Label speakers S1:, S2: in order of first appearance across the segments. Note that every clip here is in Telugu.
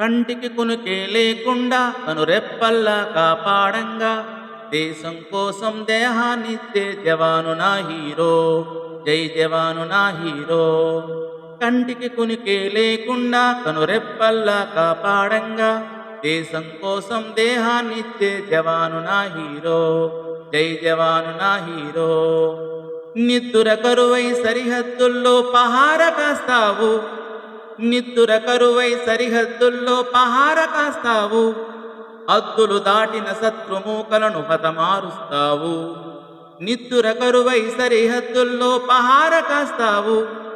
S1: కంటికి కునుకే లేకుండా తను రెప్పల్లా కాపాడంగా. దేశం కోసం దేహాన్నిచ్చే జవాను నా హీరో. జై జవాను నా హీరో. కంటికి కునికే లేకుండా తను రెప్పల్లా కాపాడంగా. దేశం కోసం దేహాన్నిచ్చే జవాను నా హీరో. జై జవాను నా హీరో. నిద్దుర కరువై సరిహద్దుల్లో పహార కాస్తావు. నిత్తుర కరువై సరిహద్దుల్లో పహార కాస్తావు. అద్దులు దాటిన శత్రుమూకలను హతమారుస్తావు. నిత్తుర కరువై సరిహద్దుల్లో పహార కాస్తావు.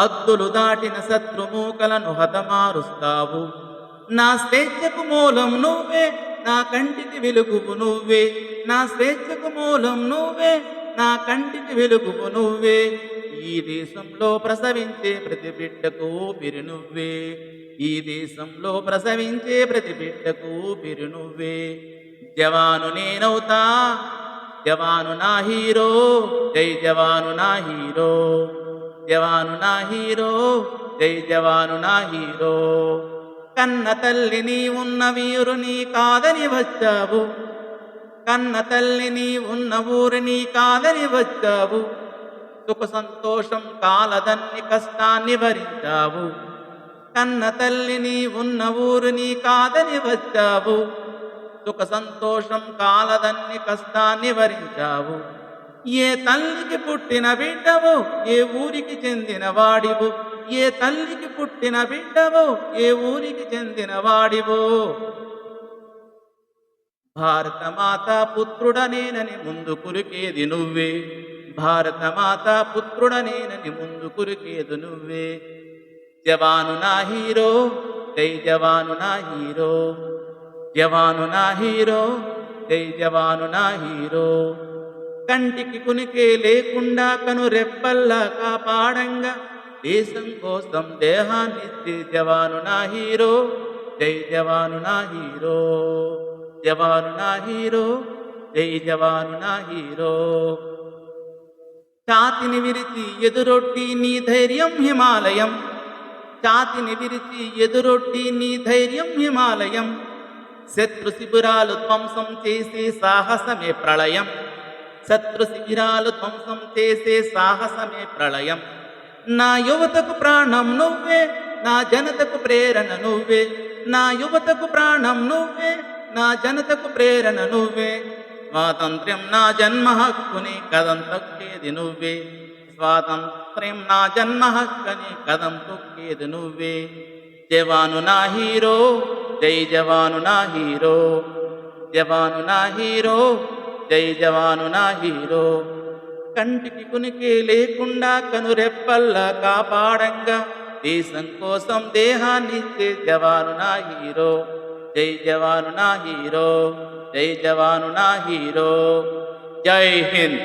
S1: అద్దులు దాటిన శత్రుమూకలను హతమారుస్తావు. నా స్వేచ్ఛకు మూలం నువ్వే నా కంటికి వెలుగువు నువ్వే. నా స్వేచ్ఛకు మూలం నువ్వే నా కంటికి వెలుగువు నువ్వే. ఈ దేశంలో ప్రసవించే ప్రతి బిడ్డకు ఊపిరి నువ్వే. ఈ దేశంలో ప్రసవించే ప్రతి బిడ్డకు ఊపిరి నువ్వే. జవాను నేనవుతా జవాను నా హీరో జై జవాను నా హీరో. జవాను నా హీరో జై జవాను నా హీరో. కన్న తల్లి నీ ఉన్న వీరు నీ కాదని వచ్చావు. కన్న తల్లి నీ ఉన్న ఊరు నీ కాదని వచ్చావు. సుఖ సంతోషం కాలదన్ని కష్టాన్ని భరించావు. కన్న తల్లిని ఉన్న ఊరు నీ కాదని వచ్చావు. సుఖ సంతోషం కాలదన్ని కష్టాన్ని భరించావు. ఏ తల్లికి పుట్టిన బిడ్డవో ఏ ఊరికి చెందిన వాడివు. ఏ తల్లికి పుట్టిన బిడ్డవు ఏ ఊరికి చెందిన వాడివు. భారత మాత పుత్రుడనేనని ముందు కురికేది నువ్వే. భారత మాత పుత్రుడనేనని ముందు కురికేదు నువ్వే. జవాను నా హీరో జై జవాను నా హీరో. జవాను నా హీరో జై జవాను నా హీరో. కంటికి కునికే లేకుండా కను రెప్పల్లా కాపాడంగా. దేశం కోసం దేహాన్నిచ్చే జవాను నా హీరో జై జవాను నా హీరో. జవాను నా హీరో జై జవాను నా హీరో. ఛాతిని విరిచి ఎదురొట్టి నీ ధైర్యం హిమాలయం. ఛాతిని విరిచి ఎదురొట్టి నీ ధైర్యం హిమాలయం. శత్రు శిబిరాలు ధ్వంసం చేసే సాహసమే ప్రళయం. శత్రు శిబిరాలు ధ్వంసం చేసే సాహసమే ప్రళయం. నా యువతకు ప్రాణం నువ్వే నా జనతకు ప్రేరణ నువ్వే. నా యువతకు ప్రాణం నువ్వే నా జనతకు ప్రేరణ నువ్వే. స్వాతంత్ర్యం నా జన్మ హక్కుని కదం తొక్కేది నువ్వే. స్వాతంత్ర్యం నా జన్మ హక్కని కదం తొక్కేది నువ్వే. జవాను నా హీరో జై జవాను నా హీరో. జవాను నా హీరో జై జవాను నా హీరో. కంటికి కునికి లేకుండా కనురెప్పల్లా కాపాడంగా దేశం కోసం దేహాన్నిచ్చే జవాను నా హీరో జై జవాను నా హీరో. జై జవాను నా హీరో జై హింద్